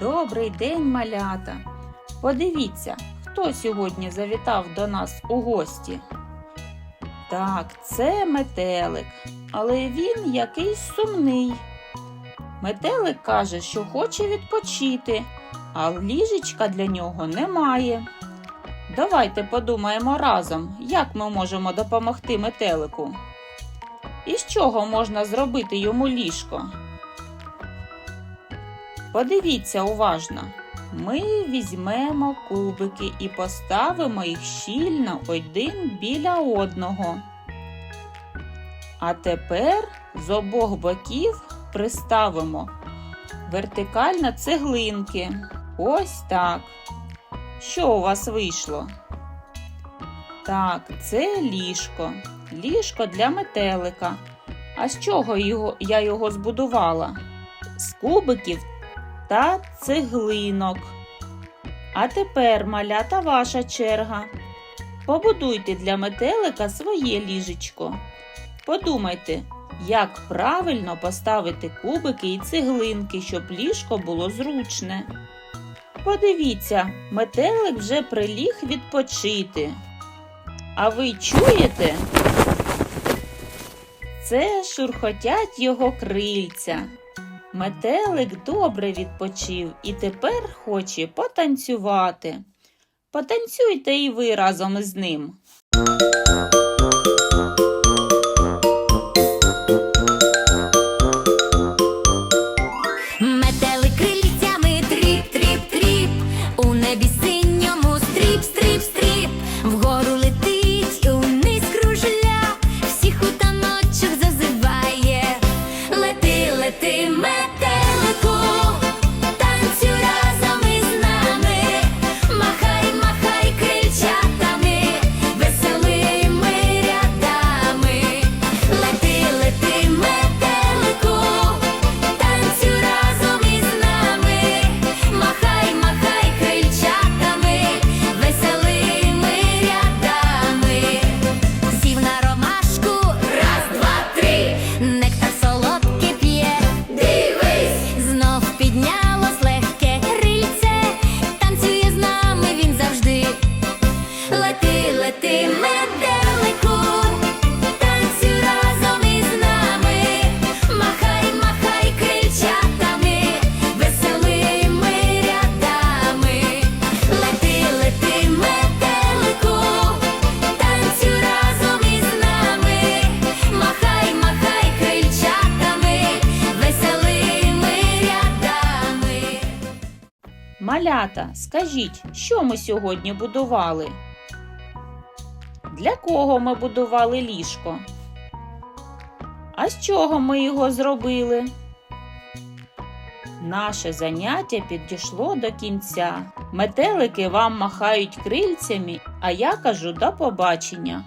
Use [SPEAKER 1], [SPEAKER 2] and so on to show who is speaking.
[SPEAKER 1] Добрий день, малята. Подивіться, хто сьогодні завітав до нас у гості. Так, це метелик, але він якийсь сумний. Метелик каже, що хоче відпочити, а ліжечка для нього немає. Давайте подумаємо разом, як ми можемо допомогти метелику. І з чого можна зробити йому ліжко? Подивіться уважно. Ми візьмемо кубики і поставимо їх щільно один біля одного. А тепер з обох боків приставимо вертикально цеглинки. Ось так. Що у вас вийшло? Так, це ліжко. Ліжко для метелика. А з чого його, я його збудувала? З кубиків та цеглинок. А тепер, малята, ваша черга. Побудуйте для метелика своє ліжечко. Подумайте, як правильно поставити кубики і цеглинки, щоб ліжко було зручне. Подивіться, метелик вже приліг відпочити. А ви чуєте? Це шурхотять його крильця. Метелик добре відпочив і тепер хоче потанцювати. Потанцюйте і ви разом із ним. Малята, скажіть, що ми сьогодні будували? Для кого ми будували ліжко? А з чого ми його зробили? Наше заняття підійшло до кінця. Метелики вам махають крильцями, а я кажу до побачення.